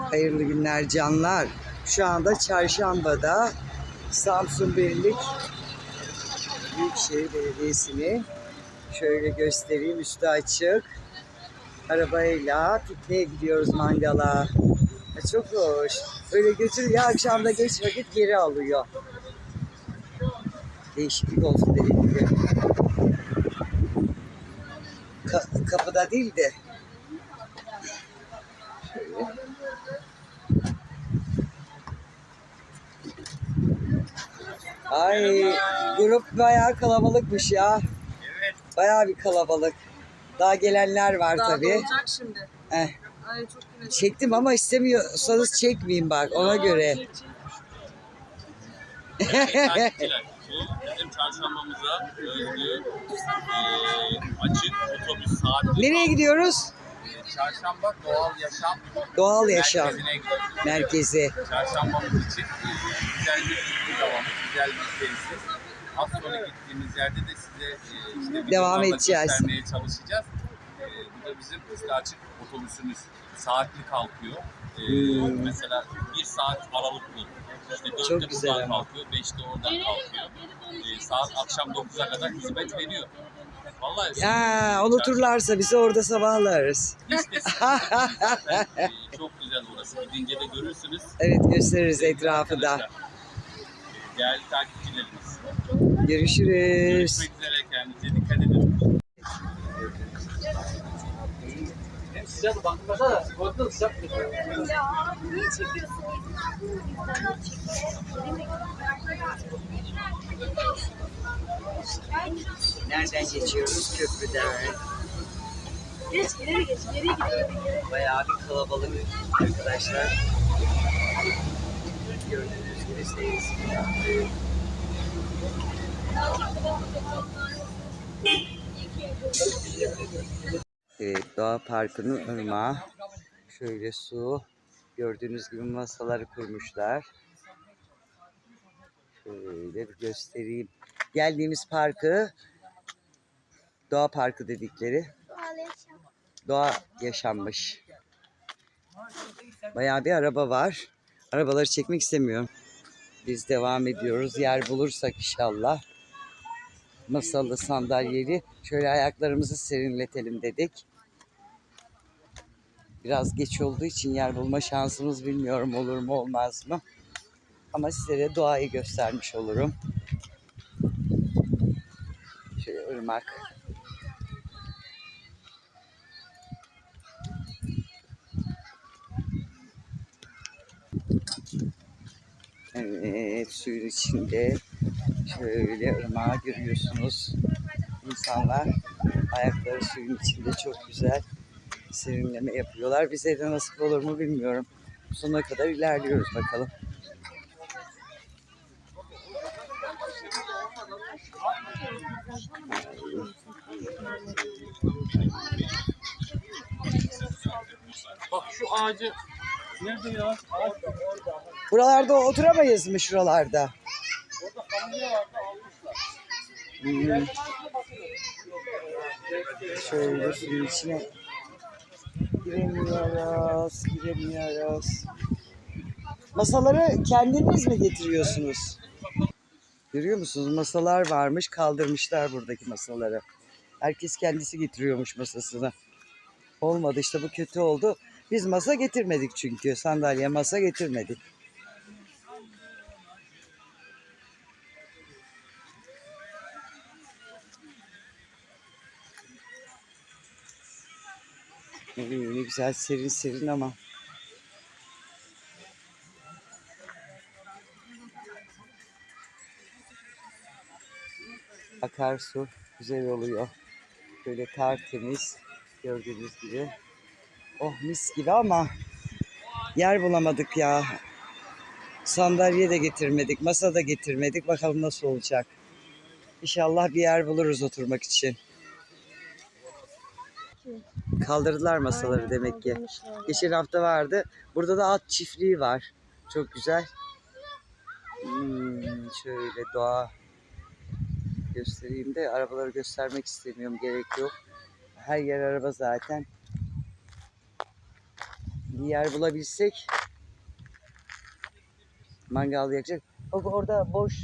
Hayırlı günler canlar. Şu anda çarşambada Samsun Birlik Büyükşehir Belediyesi'ni şöyle göstereyim üstü açık. Arabayla pikniğe gidiyoruz mangala. Ya Çok hoş. Öyle götürüyor akşamda geç vakit geri alıyor. Değişiklik olsun gibi. Ka- kapıda değil de Ay grup bayağı kalabalıkmış ya. Evet. Bayağı bir kalabalık. Daha gelenler var Daha tabii. dolacak şimdi. Eh, Ay çok güneş. çektim ama istemiyorsanız çekmeyeyim bak ona göre. Takipçiler, bizim çarşambamıza özgü eee, açık otobüs saatli. Nereye gidiyoruz? Çarşamba doğal yaşam Doğal yaşam merkezine gidiyoruz. merkezi. Çarşambamız için güzel bir havamız, güzel bir tesis. Az sonra gittiğimiz yerde de size eee, işte Devam edeceğiz. göstermeye çalışacağız. Eee, bu da bizim üstü açık otobüsümüz. Saatli kalkıyor. Eee, Hmm. Mesela bir saat aralıklı. İşte dörtte Çok güzel buradan ama. kalkıyor, beşte oradan kalkıyor. Eee, saat akşam 9'a kadar hizmet veriyor. Vallahi Ya unuturlarsa bizi orada sabahlarız. listesi çok güzel orası. Gidince de görürsünüz. Evet gösteririz etrafı da. Değerli takipçilerimiz. Görüşürüz. Görüşmek üzere kendinize dikkat edin. Sıcak bakmasa da sigorta sıcak tutuyor. Ya niye çekiyorsun? Nereden geçiyoruz? Köprüden. Geç ileri geç geri gidiyor. Bayağı bir kalabalık arkadaşlar. Gördüğünüz gibi seyirci. Evet, Doğa Parkı'nın ırmağı. Şöyle su. Gördüğünüz gibi masaları kurmuşlar. Şöyle bir göstereyim. Geldiğimiz parkı Doğa Parkı dedikleri doğa yaşanmış. Bayağı bir araba var. Arabaları çekmek istemiyorum. Biz devam ediyoruz. Yer bulursak inşallah. Masalı sandalyeli. Şöyle ayaklarımızı serinletelim dedik. Biraz geç olduğu için yer bulma şansımız bilmiyorum olur mu olmaz mı. Ama size de doğayı göstermiş olurum. Irmak. Evet, suyun içinde şöyle ırmağı görüyorsunuz. İnsanlar ayakları suyun içinde çok güzel serinleme yapıyorlar. Bize de nasip olur mu bilmiyorum. Sonuna kadar ilerliyoruz bakalım. Bak şu ağacı nerede ya? Ağaç Buralarda oturamayız mı şuralarda? Hmm. Şöyle içine giremiyoruz, giremiyoruz. Masaları kendiniz mi getiriyorsunuz? Görüyor musunuz? Masalar varmış, kaldırmışlar buradaki masaları. Herkes kendisi getiriyormuş masasını. Olmadı işte bu kötü oldu. Biz masa getirmedik çünkü. Sandalye masa getirmedik. Ne güzel serin serin ama. Akarsu güzel oluyor. Böyle tertemiz gördüğünüz gibi. Oh mis gibi ama yer bulamadık ya. Sandalye de getirmedik, masa da getirmedik. Bakalım nasıl olacak. İnşallah bir yer buluruz oturmak için. Kaldırdılar masaları demek ki. Geçen hafta vardı. Burada da at çiftliği var. Çok güzel. Hmm, şöyle doğa göstereyim de arabaları göstermek istemiyorum. Gerek yok. Her yer araba zaten. bir yer bulabilsek mangal yakacak. Bak orada boş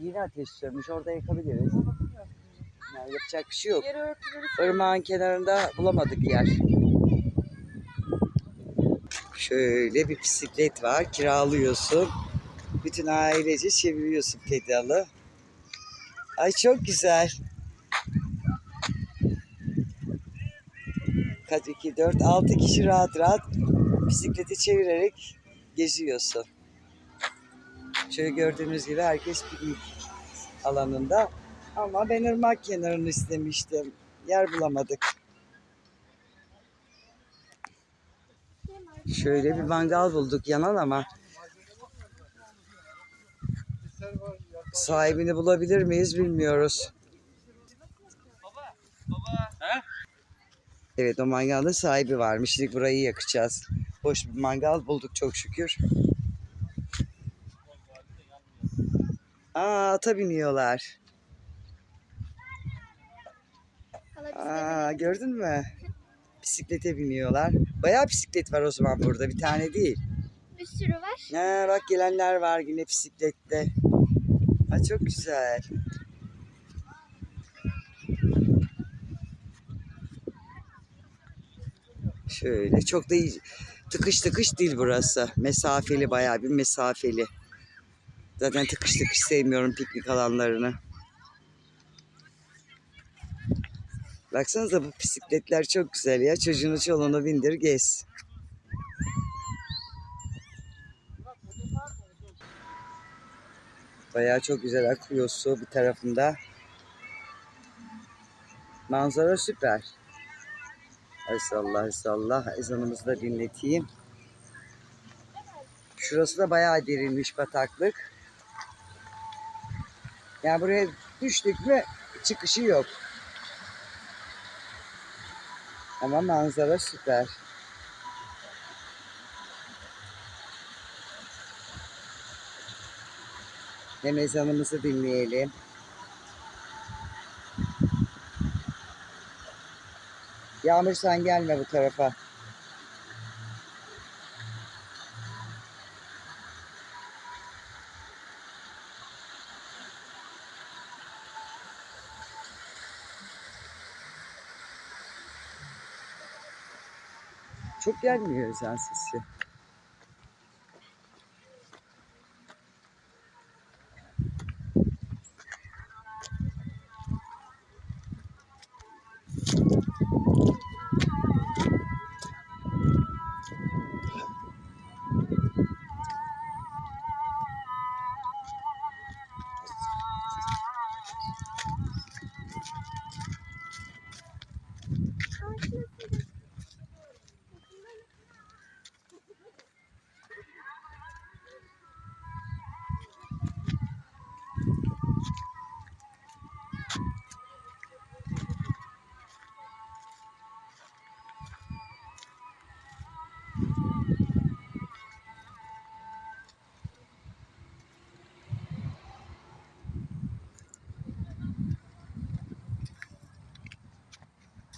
yeni ateş sönmüş. Orada yakabiliriz. Yani yapacak bir şey yok. Irmağın kenarında bulamadık yer. Şöyle bir bisiklet var. Kiralıyorsun. Bütün ailece çeviriyorsun pedalı. Ay çok güzel. Kaç, iki, dört, altı kişi rahat rahat bisikleti çevirerek geziyorsun. Şöyle gördüğünüz gibi herkes piknik alanında. Ama ben ırmak kenarını istemiştim. Yer bulamadık. Şöyle bir mangal bulduk yanan ama sahibini bulabilir miyiz bilmiyoruz. Evet o mangalın sahibi varmış. Şimdi burayı yakacağız. Boş bir mangal bulduk çok şükür. Aa ata biniyorlar. Aa gördün mü? Bisiklete biniyorlar. Bayağı bisiklet var o zaman burada. Bir tane değil. bir sürü var. Ha, bak gelenler var yine bisiklette. Ha, çok güzel. Şöyle çok da iyi- tıkış tıkış değil burası. Mesafeli bayağı bir mesafeli. Zaten tıkış tıkış sevmiyorum piknik alanlarını. Baksanıza bu bisikletler çok güzel ya. Çocuğunu çoluğunu bindir gez. Bayağı çok güzel akıyor su bir tarafında. Manzara süper. Esallah esallah ezanımızı da dinleteyim. Şurası da bayağı derinmiş bataklık. Yani buraya düştük mü çıkışı yok. Ama manzara süper. Hem ezanımızı dinleyelim. Yağmur sen gelme bu tarafa. Çok gelmiyor ezan sesi.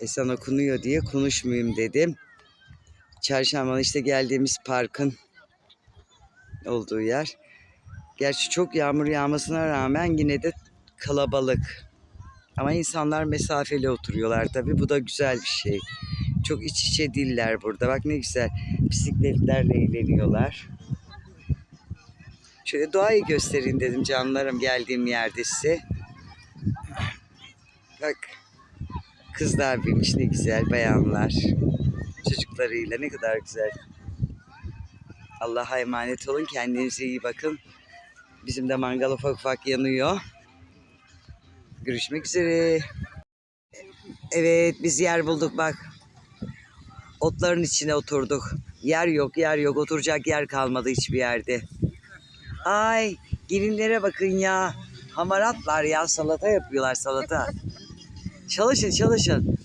Ezan okunuyor diye konuşmayayım dedim. Çarşamba işte geldiğimiz parkın olduğu yer. Gerçi çok yağmur yağmasına rağmen yine de kalabalık. Ama insanlar mesafeli oturuyorlar tabii. Bu da güzel bir şey. Çok iç içe diller burada. Bak ne güzel. Bisikletlerle eğleniyorlar. Şöyle doğayı göstereyim dedim canlarım geldiğim yerde size. Bak kızlar binmiş ne güzel bayanlar. Çocuklarıyla ne kadar güzel. Allah'a emanet olun. Kendinize iyi bakın. Bizim de mangal ufak ufak yanıyor. Görüşmek üzere. Evet biz yer bulduk bak. Otların içine oturduk. Yer yok yer yok oturacak yer kalmadı hiçbir yerde. Ay gelinlere bakın ya. Hamaratlar ya salata yapıyorlar salata. Çalışın çalışın.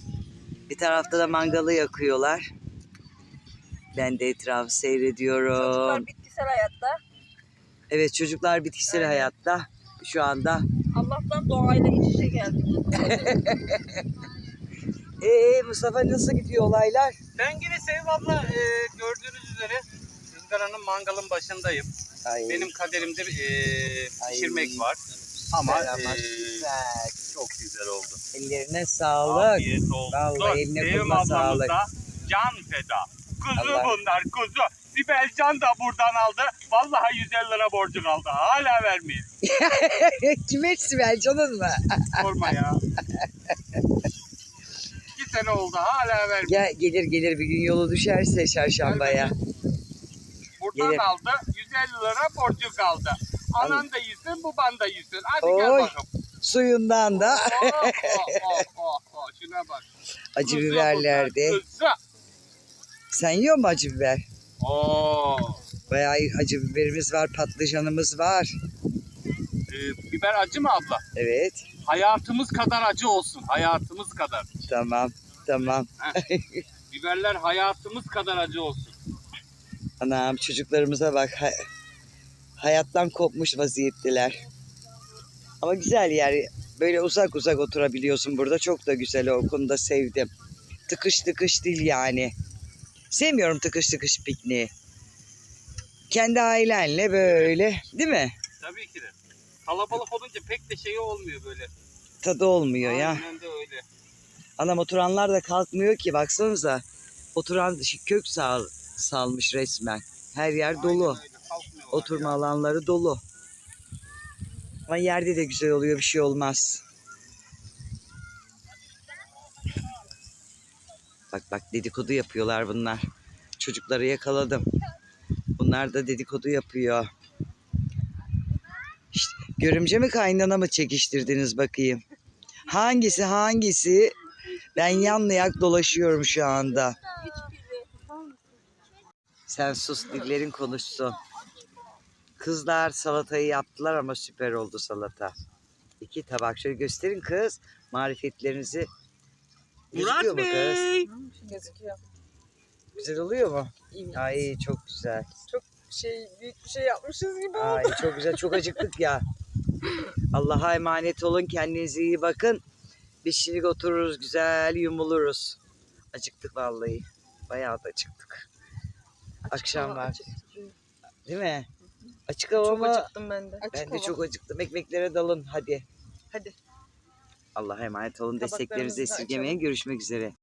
Bir tarafta da mangalı yakıyorlar. Ben de etrafı seyrediyorum. Çocuklar bitkisel hayatta. Evet çocuklar bitkisel hayatta şu anda. Allah'tan doğayla iç içe geldik. Ee Mustafa nasıl gidiyor olaylar? Ben yine Sevim abla e, gördüğünüz üzere ızgaranın mangalın başındayım. Ay, Benim kaderimde e, Ay. pişirmek var. Ama güzel ama e, güzel. Çok güzel oldu. Ellerine sağlık. Afiyet olsun. Vallahi eline koluna sağlık. can feda. Kuzu Allah- bunlar kuzu. Sibel Can da buradan aldı. Vallahi 150 lira borcu kaldı. Hala vermeyiz. Kime Sibel canın mı? Sorma ya. İki sene oldu hala vermeyiz. Gel, gelir gelir bir gün yolu düşerse çarşambaya. Buradan Gelir. aldı. 150 lira borcu kaldı. Anan da yesin, baban da yesin. Hadi gel Oy. bakalım. Suyundan da. Şuna bak. acı bunlar, kuzu. Sen yiyor musun acı biber? Oo. Bayağı acı biberimiz var, patlıcanımız var. Ee, biber acı mı abla? Evet, Hayatımız kadar acı olsun. Hayatımız kadar. tamam, tamam. Biberler hayatımız kadar acı olsun. Anam çocuklarımıza bak. ha- hayattan kopmuş vaziyetteler. Ama güzel yer. Böyle uzak uzak oturabiliyorsun burada. Çok da güzel o konuda sevdim. Tıkış tıkış değil yani. Sevmiyorum tıkış tıkış pikniği. Kendi ailenle böyle değil mi? Tabii ki de. Kalabalık olunca pek de şey olmuyor böyle. Tadı olmuyor ya. Aynen de öyle. Anam oturanlar da kalkmıyor ki baksanıza. Oturan kök sal, salmış resmen. Her yer dolu. Aynen öyle. Kalkmıyorlar Oturma ya. alanları dolu. Ama yerde de güzel oluyor bir şey olmaz. Bak bak dedikodu yapıyorlar bunlar. Çocukları yakaladım. Bunlar da dedikodu yapıyor. İşte, görümce mi kaynana mı çekiştirdiniz bakayım? Hangisi hangisi? Ben yanlayak dolaşıyorum şu anda. Sen sus dillerin konuşsun. Kızlar salatayı yaptılar ama süper oldu salata. İki tabak şöyle gösterin kız. Marifetlerinizi. Gözüküyor mu kız? Gözüküyor. Güzel oluyor mu? İyi. Ay çok güzel. Şey, büyük bir şey yapmışız gibi Ay çok güzel. Çok acıktık ya. Allah'a emanet olun. Kendinize iyi bakın. Biz şimdi otururuz güzel yumuluruz. Acıktık vallahi. Bayağı da acıktık. Akşam var. Değil mi? Açık hava Çok acıktım ben de. Ben de çok acıktım. Ekmeklere dalın hadi. Hadi. Allah'a emanet olun. Tabaklarımızı Desteklerinizi da esirgemeyin. Görüşmek üzere.